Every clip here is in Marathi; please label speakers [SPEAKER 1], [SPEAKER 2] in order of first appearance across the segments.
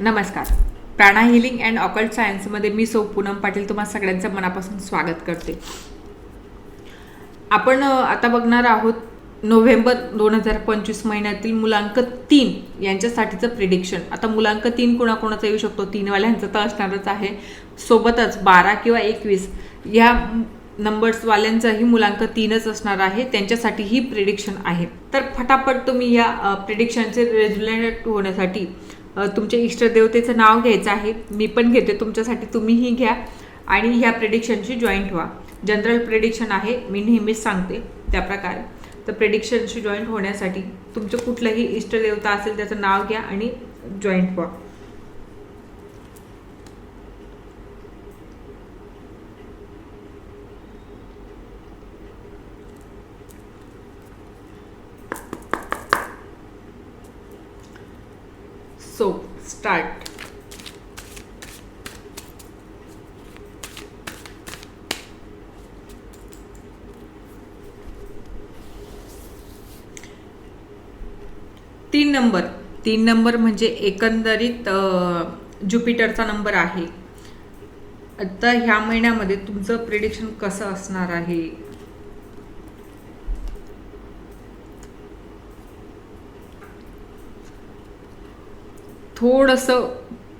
[SPEAKER 1] नमस्कार. प्राणा हिलिंग अँड ऑकल्ट सायन्समध्ये मी सौ पूनम पाटील तुम्हाला सगळ्यांचं मनापासून स्वागत करते. आपण आता बघणार आहोत नोव्हेंबर दोन हजार पंचवीस महिन्यातील मुलांक तीन यांच्यासाठीचं प्रिडिक्शन आता मुलांक तीन कोणाकोणाचा येऊ शकतो? तीनवाल्यांचं तर असणारच आहे. सोबतच बारा किंवा एकवीस या नंबर्सवाल्यांचाही मुलांक तीनच असणार आहे. त्यांच्यासाठी ही प्रिडिक्शन आहे. तर फटाफट तुम्ही या प्रिडिक्शनचे रेज्युलेट होण्यासाठी तुमच्या इष्टदेवतेचं नाव घ्यायचं आहे. मी पण घेते. तुमच्यासाठी तुम्हीही घ्या आणि ह्या प्रेडिक्शनशी जॉईंट व्हा जनरल प्रेडिक्शन आहे. मी नेहमीच सांगते त्याप्रकारे तर प्रेडिक्शनशी जॉईंट होण्यासाठी तुमचं कुठलंही इष्टदेवता असेल त्याचं नाव घ्या आणि जॉईंट व्हा सो स्टार्ट तीन नंबर. तीन नंबर म्हणजे एकंदरीत ज्युपिटरचा नंबर आहे. आता ह्या महिन्यामध्ये तुमचं प्रिडिक्शन कसं असणार आहे? थोडंसं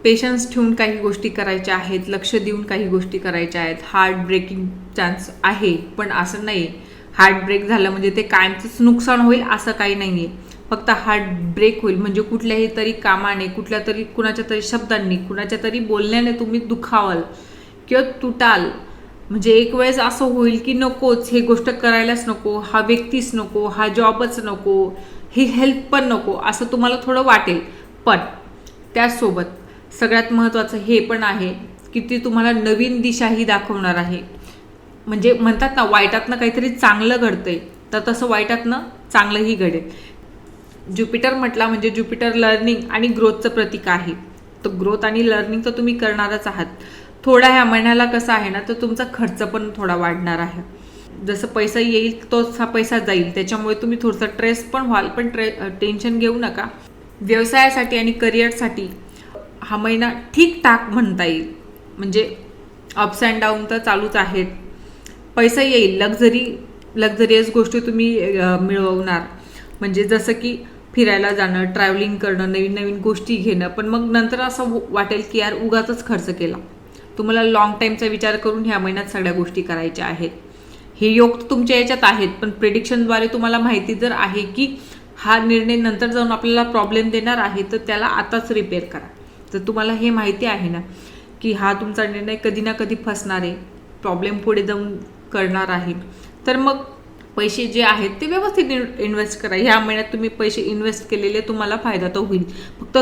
[SPEAKER 1] पेशन्स ठेवून काही गोष्टी करायच्या आहेत लक्ष देऊन काही गोष्टी करायच्या आहेत. हार्ट ब्रेकिंग चान्स आहे पण असं नाही हार्ट ब्रेक झालं म्हणजे ते कायमचंच नुकसान होईल असं काही नाही आहे फक्त हार्ट ब्रेक होईल. म्हणजे कुठल्याही तरी कामाने कुठल्या तरी कुणाच्या तरी शब्दांनी कुणाच्या तरी बोलण्याने तुम्ही दुखावाल किंवा तुटाल. म्हणजे एक वेळेस असं होईल की नकोच हे गोष्ट करायलाच नको हा व्यक्तीच नको हा जॉबच नको ही हेल्प पण नको असं तुम्हाला थोडं वाटेल. पण त्याचसोबत सगळ्यात महत्त्वाचं हे पण आहे की ती तुम्हाला नवीन दिशाही दाखवणार आहे. म्हणजे म्हणतात ना वाईटातनं काहीतरी चांगलं घडतंय तर तसं वाईटातनं चांगलंही घडेल. ज्युपिटर म्हटला म्हणजे ज्युपिटर लर्निंग आणि ग्रोथचं प्रतीक आहे. तर ग्रोथ आणि लर्निंग तर तुम्ही करणारच आहात. थोडा ह्या महिन्याला कसं आहे ना तर तुमचा खर्च पण थोडा वाढणार आहे. जसं पैसा येईल तोच हा पैसा जाईल. त्याच्यामुळे तुम्ही थोडंसं ट्रेस पण व्हाल पण ट्रे टेन्शन घेऊ नका. व्यवसायासाठी आणि करिअरसाठी हा महिना ठीकठाक म्हणता येईल. म्हणजे अप्स अँड डाऊन तर चालूच आहेत. पैसा येईल. लक्झरी लक्झरियस गोष्टी तुम्ही मिळवणार. म्हणजे जसं की फिरायला जाणं ट्रॅव्हलिंग करणं नवीन नवीन गोष्टी घेणं. पण मग नंतर असं वाटेल की यार उगाचच खर्च केला. तुम्हाला लॉंग टाईमचा विचार करून ह्या महिन्यात सगळ्या गोष्टी करायच्या आहेत. हे योग तर तुमच्या याच्यात आहेत. पण प्रिडिक्शनद्वारे तुम्हाला माहिती जर आहे की हा निर्णय नंतर जाऊन आपल्याला प्रॉब्लेम देणार आहे तर त्याला आताच रिपेअर करा. तर तुम्हाला हे माहिती आहे ना की हा तुमचा निर्णय कधी ना कधी फसणार आहे प्रॉब्लेम पुढे जाऊन करणार आहे. तर मग पैसे जे आहेत ते व्यवस्थित इन्व्हेस्ट करा. ह्या महिन्यात तुम्ही पैसे इन्व्हेस्ट केलेले तुम्हाला फायदा तर होईल. फक्त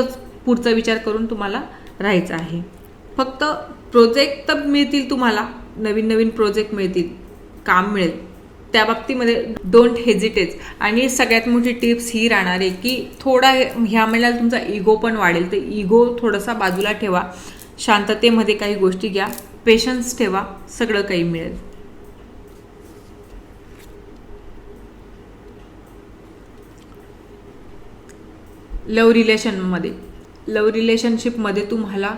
[SPEAKER 1] पुढचा विचार करून तुम्हाला राहायचा आहे. फक्त प्रोजेक्ट तर मिळतील तुम्हाला नवीन नवीन प्रोजेक्ट मिळतील काम मिळेल. त्या बाबतीमध्ये डोंट हेजिटेट आणि सगळ्यात मोठी टिप्स ही राहणार आहे की थोडा ह्या महिन्याला तुमचा इगो पण वाढेल. तर इगो थोडासा बाजूला ठेवा. शांततेमध्ये काही गोष्टी घ्या. पेशन्स ठेवा. सगळं काही मिळेल. लव रिलेशनमध्ये लव रिलेशनशिपमध्ये तुम्हाला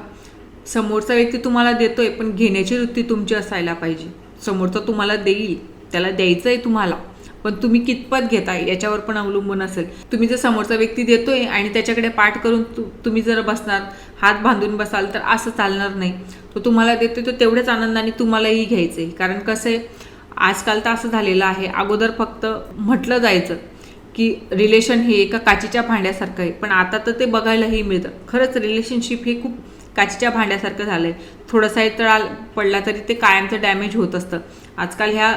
[SPEAKER 1] समोरचा व्यक्ती तुम्हाला देतोय पण घेण्याची वृत्ती तुमची असायला पाहिजे. समोरचा तुम्हाला देईल. त्याला द्यायचं आहे तुम्हाला पण तुम्ही कितपत घेताय याच्यावर पण अवलंबून असेल. तुम्ही जर समोरचा व्यक्ती देतोय आणि त्याच्याकडे पाठ करून तु तुम्ही जर बसणार हात बांधून बसाल तर असं चालणार नाही. तो तुम्हाला देतोय तो तेवढ्याच आनंदाने तुम्हालाही घ्यायचं आहे कारण कसं आहे आजकाल तर असं झालेलं आहे अगोदर फक्त म्हटलं जायचं की रिलेशन हे एका काचीच्या भांड्यासारखं आहे. पण आता तर ते बघायलाही मिळतं. खरंच रिलेशनशिप हे खूप काचीच्या भांड्यासारखं झालं आहे थोडासाही तळा पडला तरी ते कायमचं डॅमेज होत असतं. आजकाल ह्या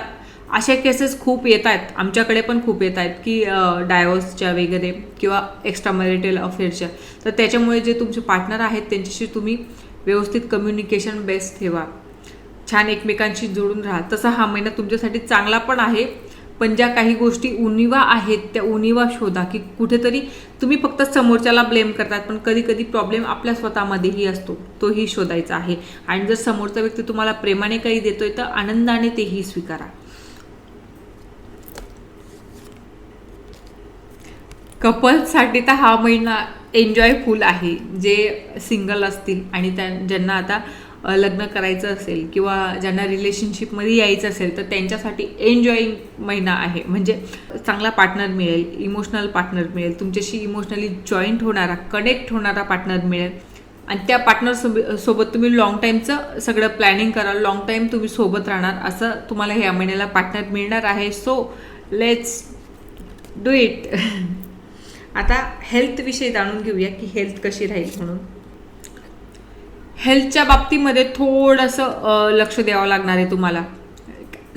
[SPEAKER 1] अशा केसेस खूप येत आहेत आमच्याकडे पण खूप येत आहेत की डायव्होर्सच्या वगैरे किंवा एक्स्ट्रा मॅरिटल अफेअरच्या तर त्याच्यामुळे जे तुमचे पार्टनर आहेत त्यांच्याशी तुम्ही व्यवस्थित कम्युनिकेशन बेस्ट ठेवा. छान एकमेकांशी जोडून राहा. तसा हा महिना तुमच्यासाठी चांगला पण आहे पण ज्या काही गोष्टी उणिवा आहेत त्या उणिवा शोधा की कुठेतरी तुम्ही फक्त समोरच्याला ब्लेम करतात पण कधी कधी प्रॉब्लेम आपल्या स्वतःमध्येही असतो. तोही शोधायचा आहे. आणि जर समोरचा व्यक्ती तुम्हाला प्रेमाने काही देतोय तर आनंदाने तेही स्वीकारा. कपल्ससाठी तर हा महिना एन्जॉयफुल आहे. जे सिंगल असतील आणि त्या ज्यांना आता लग्न करायचं असेल किंवा ज्यांना रिलेशनशिपमध्ये यायचं असेल तर त्यांच्यासाठी एन्जॉईंग महिना आहे. म्हणजे चांगला पार्टनर मिळेल इमोशनल पार्टनर मिळेल तुमच्याशी इमोशनली जॉईंट होणारा कनेक्ट होणारा पार्टनर मिळेल. आणि त्या पार्टनर सोबत तुम्ही लॉंग टाईमचं सगळं प्लॅनिंग कराल लॉंग टाईम तुम्ही सोबत राहणार असं तुम्हाला ह्या महिन्याला पार्टनर मिळणार आहे. सो लेट्स डू इट आता हेल्थविषयी जाणून घेऊया की हेल्थ कशी राहील म्हणून. हेल्थच्या बाबतीमध्ये थोडंसं लक्ष द्यावं लागणार आहे तुम्हाला.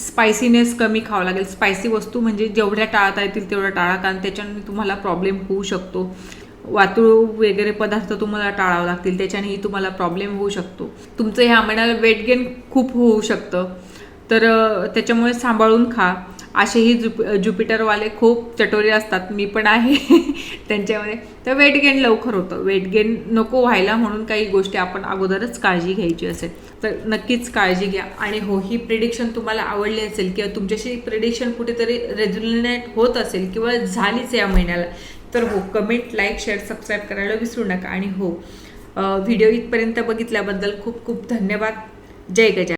[SPEAKER 1] स्पायसीनेस कमी खावं लागेल. स्पायसी वस्तू म्हणजे जेवढ्या टाळता येतील तेवढ्या टाळा कारण त्याच्याने तुम्हाला प्रॉब्लेम होऊ शकतो. वातुळ वगैरे पदार्थ तुम्हाला टाळावं लागतील त्याच्यानेही तुम्हाला प्रॉब्लेम होऊ शकतो. तुमचं ह्या महिन्याला वेट गेन खूप होऊ शकतं. तर त्याच्यामुळे सांभाळून खा. असेही जुप ज्युपिटरवाले खूप चटोरे असतात. मी पण आहे त्यांच्यामध्ये. तर वेट गेन लवकर होतं. वेट गेन नको व्हायला म्हणून काही गोष्टी आपण अगोदरच काळजी घ्यायची असेल. तर नक्कीच काळजी घ्या. आणि हो ही प्रिडिक्शन तुम्हाला आवडली असेल किंवा तुमच्याशी प्रिडिक्शन कुठेतरी रेज्युलेट होत असेल किंवा झालीच या महिन्याला तर हो कमेंट लाईक शेअर सबस्क्राईब करायला विसरू नका. आणि हो व्हिडिओ इथपर्यंत बघितल्याबद्दल खूप खूप धन्यवाद. जय गजा